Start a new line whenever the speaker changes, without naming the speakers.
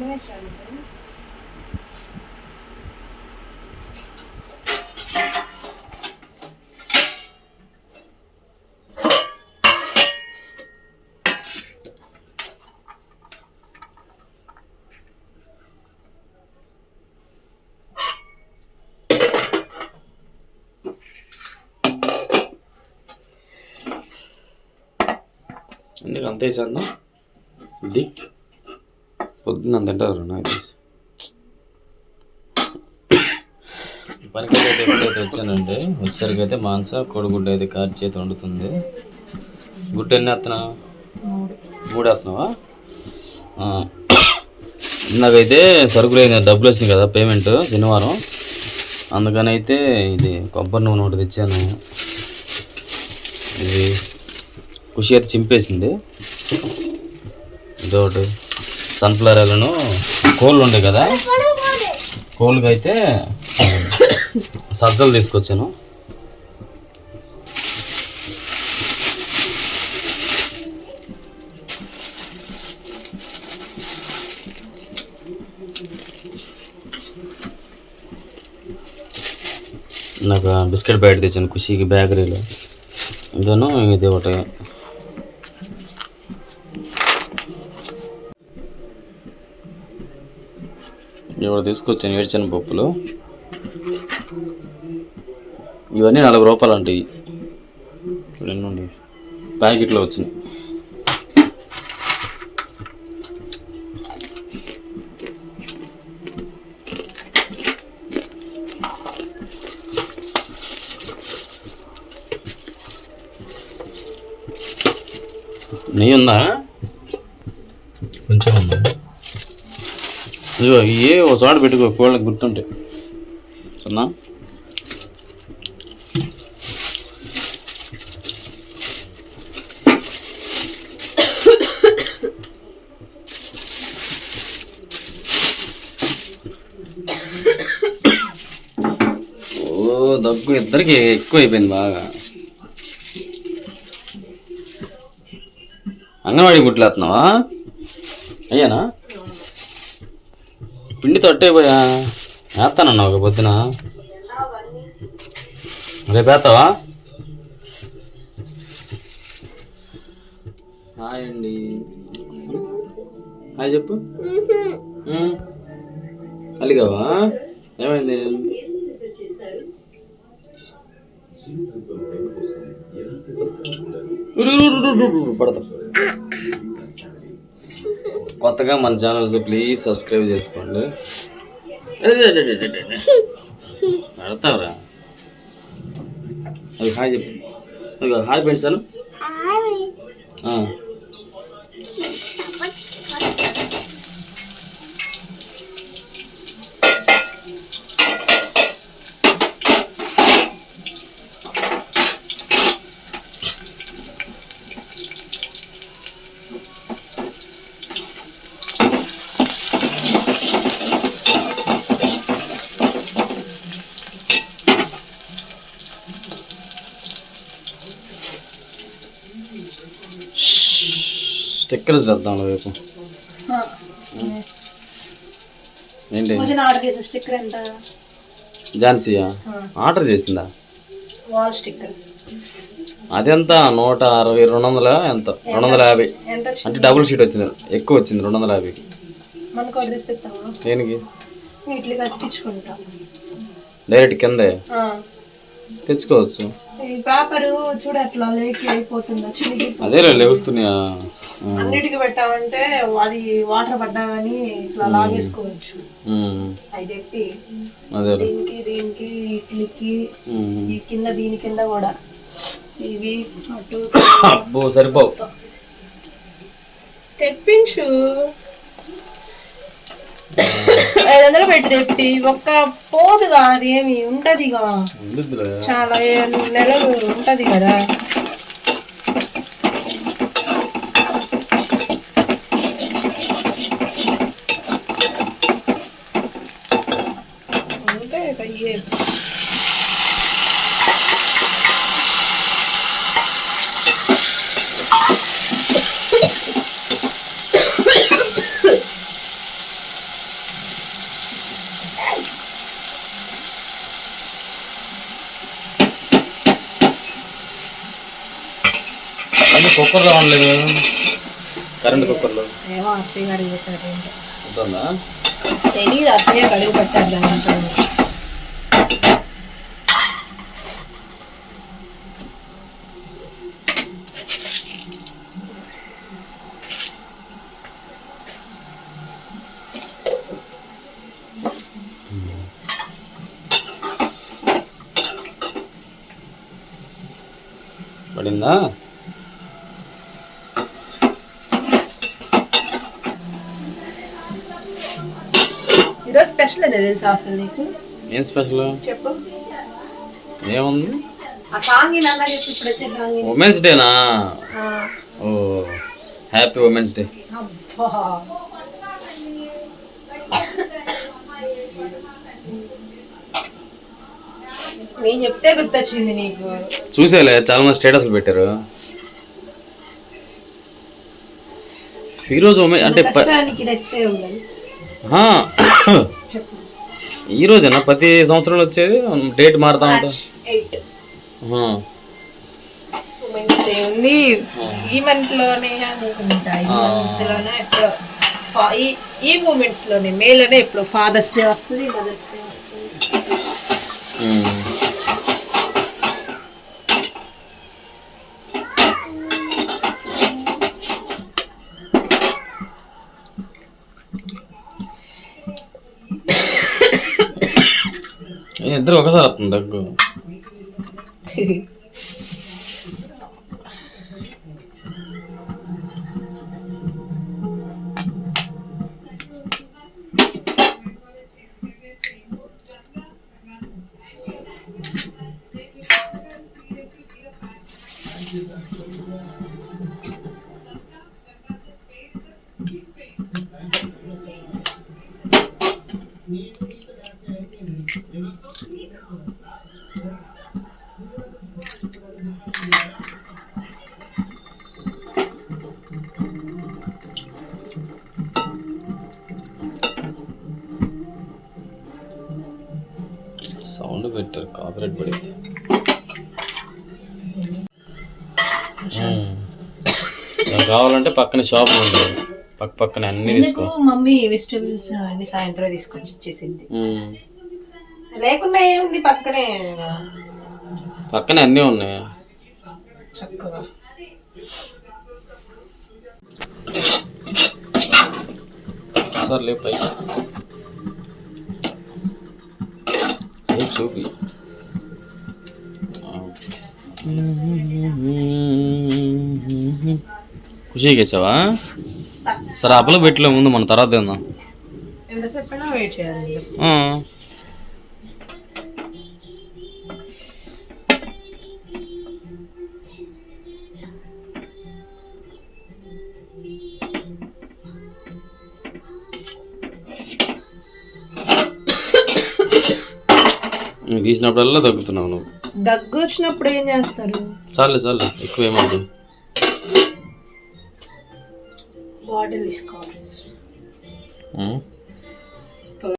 అన్నం వేసాను
ఎందుకు అంత ఇది? పొద్దున్న అంత తింటారు నాకు తెలిసి. పనికైతే అయితే ఎప్పుడైతే వచ్చానంటే వచ్చేసరికి అయితే మాంస కోడిగుడ్డ అయితే కార్ చేతి వండుతుంది. గుడ్డ ఎన్ని వేస్తున్నావు మూడు వేస్తున్నావా నాకైతే సరుకులు అయితే డబ్బులు వచ్చినాయి కదా పేమెంట్ శనివారం. అందుకని అయితే ఇది కొబ్బరి నూనె ఒకటి తెచ్చాను. ఇది ఖుషి అయితే చింపేసింది. ఇదొకటి. సన్ఫ్లవర్ ఆయిల్ను కోళ్ళు ఉండే కదా. కోళ్ళకి అయితే సజ్జలు తీసుకొచ్చాను. నాకు బిస్కెట్ ప్యాకెట్ తెచ్చాను ఖుషికి బేకరీలో. ఇదను ఇది ఒకటి. కూడా తీసుకొచ్చాను ఏడ్చిన పప్పులు ఇవన్నీ నలభై రూపాయలు అంటే రెండు ప్యాకెట్లో వచ్చినాయి నెయ్యి ఉందా? ఏ ఒక చోట పెట్టుకో కోళ్ళకి గుర్తుంటే. సన్నా ఓ దగ్గు ఇద్దరికి ఎక్కువ అయిపోయింది బాగా. అంగన్వాడీ గుట్లేస్తున్నావా అయ్యానా? పిండి వేస్తానన్నా ఒక పొద్దున. రేపు వేస్తావా? హాయ్ అండి హాయ్ చెప్పు. అలిగావా ఏమైంది? పడతాం. కొత్తగా మన ఛానల్స్ ప్లీజ్ సబ్స్క్రైబ్ చేసుకోండి. పడతావురా. అది హాయ్ చెప్పు. హాయ్ పెంచాను స్టిక్కర్స్ తెద్దాం రేపు. ఏంటి?
స్టిక్కర్
ఝాన్సీయా ఆర్డర్ చేసిందా?
Wall sticker.
అదెంత? నూట అరవై రెండు వందల ఎంత? రెండు వందల యాభై. అంటే డబుల్ షీట్ వచ్చింది. ఎక్కువ వచ్చింది రెండు వందల యాభైకి.
తెప్పిస్తాము
దేనికి? డైరెక్ట్ కిందే. తెచ్చుకోవచ్చు.
పేపరు చూడు అట్లా లేకి అయిపోతుందా?
అదేలే లేవుస్తున్నాయా
అన్నిటికి పెట్టామంటే అది వాటర్ పడ్డా కానీ ఇట్లా లాగేసుకోవచ్చు.
అదే
దీనికి దీనికి ఇట్లికి ఈ కింద దీని కింద కూడా. ఇవి అటు
సరిపోవు.
తెప్పించు. ఐదు వందలు పెట్టి తెప్పి ఒక్క పోదుగా అది ఏమి ఉంటదిగా. చాలా నెలలు ఉంటది కదా.
కుక్కర్లో ఉండలేదు కరెంట్ కుక్కర్లో.
ఏమో అత్తయ్య ఏంటో.
ఉంటుందా?
తెలీదు అత్తయ్య కడిగి పెట్టారు
పడిందా?
ఈరోజు స్పెషల్ అదే తెలుసా అసలు నీకు?
ఏం స్పెషల్?
చెప్పు.
ఏముంది?
ఆ సాంగ్ ఇలాగా చెప్పి ఇప్పుడు వచ్చే సాంగ్.
ఉమెన్స్ డేనా ఓ హ్యాపీ ఉమెన్స్ డే
నేను చెప్తే గుర్తొచ్చింది నీకు.
చూసేలే చాలా మంది స్టేటస్లు పెట్టారు. ఈరోజు అంటే
కష్టానికి రెస్టే చెప్పు
ఈ రోజేనా? ప్రతి సంవత్సరం వచ్చేది? డేట్ మారుతా ఉంటా
ఉంది. ఈ మంత్లోనే అనుకుంటా. ఈ మంత్లోనే ఎప్పుడో ఫా- ఈ ఈ మూమెంట్స్లోనే ఎప్పుడు ఫాదర్స్ డే వస్తుంది మదర్స్ డే వస్తుంది.
ఇద్దరు ఒకసారి వస్తుంది దగ్గు. పెట్టారు కాపరేట్ పడింది కావాలంటే పక్కన షాప్ ఉంటుంది పక్క పక్కన అన్ని తీసుకో.
మమ్మీ వెజిటబుల్స్ అన్ని సాయంత్రం తీసుకొచ్చి ఇచ్చేసింది. లేకుండా ఏముంది పక్కనే?
పక్కనే అన్నీ ఉన్నాయి.
చక్కగా.
సర్లే పై చూపి ఖుషి చేసావా? సరే అప్పలో పెట్టలే ముందు మన తర్వాత తిందాం.
చేయాలి
ఆ. నువ్వు తీసినప్పుడల్లా తగ్గుతున్నావు నువ్వు
దగ్గు వచ్చినప్పుడు ఏం చేస్తారు
చాలే చాలే ఎక్కువ ఏమవుతుంది
బాటిల్ తీసుకోవాలి?